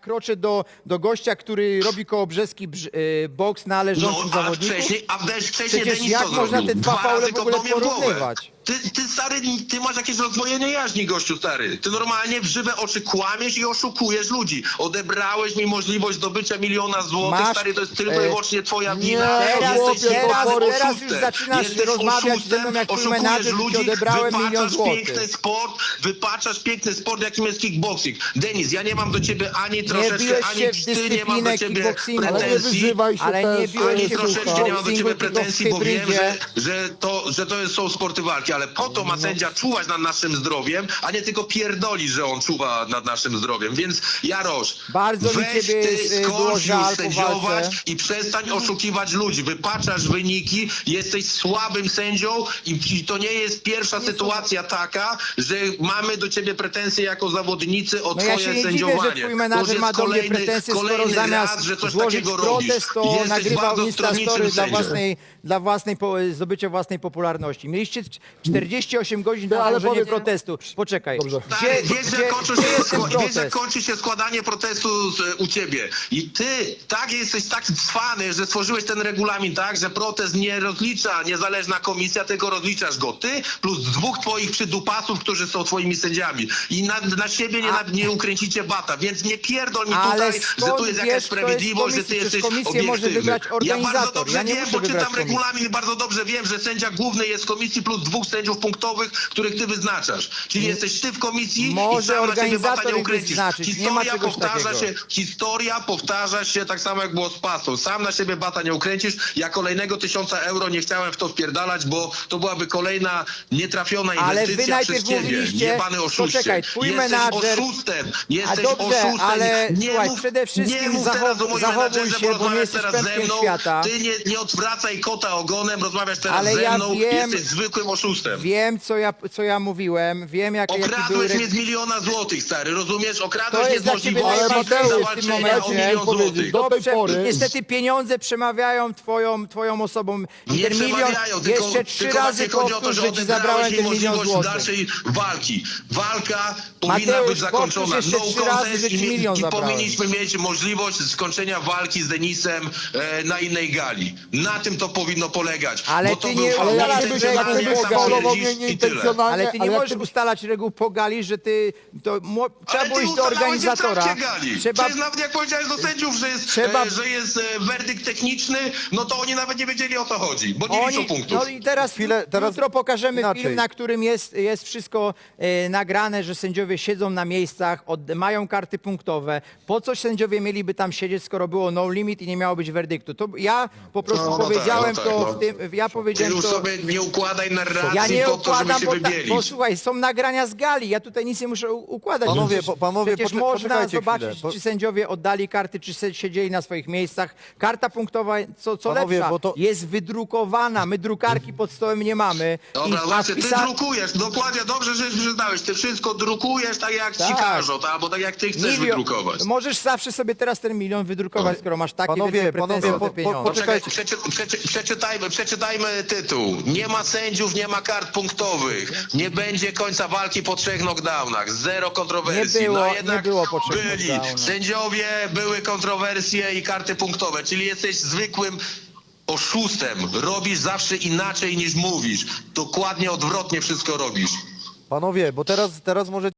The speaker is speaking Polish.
kroczę do, do gościa, który robi koło brzeski brz, y, boks na leżącym No, a zawodniku? wcześniej, a też wcześniej Przecież Denis jak to można zrobił. te dwa faule razy w ogóle kopnął mnie w głowę. porównywać? Ty, ty stary, ty masz jakieś rozdwojenie jaźni, gościu stary. Ty normalnie w żywe oczy kłamiesz i oszukujesz ludzi. Odebrałeś mi możliwość zdobycia miliona złotych, Masz, stary, to jest tylko e, i wyłącznie twoja nie, wina. Teraz, Jesteś teraz, oszustem. teraz już zaczynasz Jesteś rozmawiać oszustem, ze mną jak oszukujesz menadżer, że ci ludzi, odebrałem milion wypaczasz złotych. piękny sport, wypaczasz piękny sport, jakim jest kickboxing. Denis, ja nie mam do ciebie ani troszeczkę, biłeś ani w wstyd, nie mam dyscyplinę do ciebie kickboxingu. Ale nie pretensji. wyzywaj się Ale nie też. biłeś Ani się w troszeczkę nie mam do kickboxingu, ciebie tylko w pretensji, bo wiem, hybrydzie. że, że, to, że to jest- są sporty walki, ale po to ma sędzia czuwać nad naszym zdrowiem, a nie tylko pierdoli, że on czuwa nad naszym zdrowiem. Więc Jarosz, Bardzo mi weź ciebie, ty y, było żal sędziować i przestań oszukiwać ludzi. Wypaczasz wyniki, jesteś słabym sędzią i, i to nie jest pierwsza sytuacja taka, że mamy do ciebie pretensje jako zawodnicy o No ja twoje się nie dziwię, sędziowanie. że twój To już ma jest do mnie kolejny- pretensje, skoro kolejny zamiast raz, że coś złożyć takiego robisz. protest, to Jesteś nagrywał bardzo Instastory dla sędzią. własnej, dla własnej po, zdobycia własnej popularności. Mieliście c- 48 godzin No, na ale złożenie powiedz- protestu. Poczekaj, Dobrze. Stary, gdzie, wiesz, gdzie, jak kończy się, ten wiesz, protest? kończy się składanie protestu z, u ciebie. I ty tak jesteś tak cwany, że stworzyłeś ten regulamin tak, że protest nie rozlicza niezależna komisja, tylko rozliczasz go ty plus dwóch twoich przydupasów, którzy są twoimi sędziami. I na, na siebie nie, A- na, nie ukręcicie bata, więc nie pierdol mi Ale tutaj, że skąd tu jest wiesz, jakaś jest sprawiedliwość, że ty komisji? jesteś Przecież komisję może obiektywny. wybrać Ja bardzo organizator. dobrze Ja nie wiem, muszę bo wybrać czytam komisji. regulamin i bardzo dobrze wiem, że sędzia główny jest w komisji plus dwóch sędziów punktowych, których ty wyznaczasz. Czyli jesteś ty w komisji Może i sam na siebie organizator bata nie ich ukręcisz. wyznaczyć. Nie Historia ma czegoś powtarza takiego. się, historia powtarza się tak samo jak było z pasą. Sam na siebie bata nie ukręcisz. Ja kolejnego tysiąca euro nie chciałem w to wpierdalać, bo to byłaby kolejna nietrafiona Ale wy inwestycja najpierw przez ciebie. mówiliście- Jebany oszuście. Poczekaj, twój jesteś menadżer- oszustem. A Jesteś dobrze, oszustem. ale nie słuchaj, mów, przede wszystkim nie mów zachow- teraz o moim zachowuj menadżerze, się, bo bo nie rozmawiasz jesteś teraz ze pępkiem mną. świata. Ty nie, nie odwracaj kota ogonem, rozmawiasz teraz Ale ze ja mną. wiem- Jesteś zwykłym oszustem. Wiem, co ja, co ja mówiłem, wiem, jak, jaki. Okradłeś mnie z miliona złotych, stary, rozumiesz? To Okradłeś jest mnie z dla ciebie możliwości najważniejsze w tym zawalczenia o momencie. milion Powiedzieć, złotych. do tej Dobrze, pory- niestety pieniądze przemawiają twoją, twoją osobą. I Nie ten milion, przemawiają, tylko, jeszcze trzy tylko razy właśnie chodzi o to, powtórz, że że ci odebrałeś ten milion możliwość złotych. dalszej walki. Walka powinna Mateusz, być zakończona. powtórz No jeszcze trzy razy, contest że i, ci mi- milion i zabrałem. powinniśmy mieć możliwość skończenia walki z Denisem e, na innej gali. Na tym to powinno polegać. Ale bo to ty był nie fałszywy ustalaj sędzia, tego, jak jak ty sam twierdzisz, mnie i tyle. nieintencjonalnie. Ale ty nie ale jak możesz ty- ustalać reguł po gali, że ty... To, mo, trzeba było ty iść do ustalałeś w organizatora. trakcie gali. Trzeba, Przecież nawet jak powiedziałeś do sędziów, że jest, Trzeba- e, że jest e, werdykt techniczny, no to oni nawet nie wiedzieli o co chodzi, bo nie liczą punktów. no i teraz, Chwilę, teraz jutro pokażemy inaczej. film, na którym jest, jest wszystko e, nagrane, że sędziowie siedzą na miejscach, od, mają karty punktowe. Po co sędziowie mieliby tam siedzieć, skoro było no limit i nie miało być werdyktu? To ja po prostu No, no tak, powiedziałem no tak, to no. w tym, ja Ty powiedziałem już to... sobie nie układaj narracji Ja nie po to, żeby układam, się bo, ta, wybielić. bo słuchaj, są nagrania z gali, ja tutaj nic nie muszę u- układać. Panowie, Przecież- po- panowie, Przecież poczek- można poczekajcie zobaczyć, chwilę, bo- czy sędziowie oddali karty, czy se- siedzieli na swoich miejscach. Karta punktowa, co, co Panowie, lepsza, bo to- jest wydrukowana. My drukarki pod stołem nie mamy. Dobra, I właśnie, ty wpisa- drukujesz, dokładnie, dobrze, że przyznałeś, ty wszystko drukujesz tak jak ci Tak. każą, tak? albo tak jak ty chcesz milion- wydrukować. Możesz zawsze sobie teraz ten milion wydrukować, skoro masz takie Panowie, wielkie pretensje panowie, o te po- po- pieniądze. Poczekaj, Poczekajcie. przeczy, przeczy, przeczytajmy, przeczytajmy tytuł. Nie ma sędziów, nie ma kart punktowych. Nie będzie końca walki po trzech knockdownach. Zero kontrowersji. Nie było- no nie jednak było po trzech byli. Sędziowie, były kontrowersje i karty punktowe. Czyli jesteś zwykłym oszustem. Robisz zawsze inaczej niż mówisz. Dokładnie odwrotnie wszystko robisz. Panowie, bo teraz, teraz możecie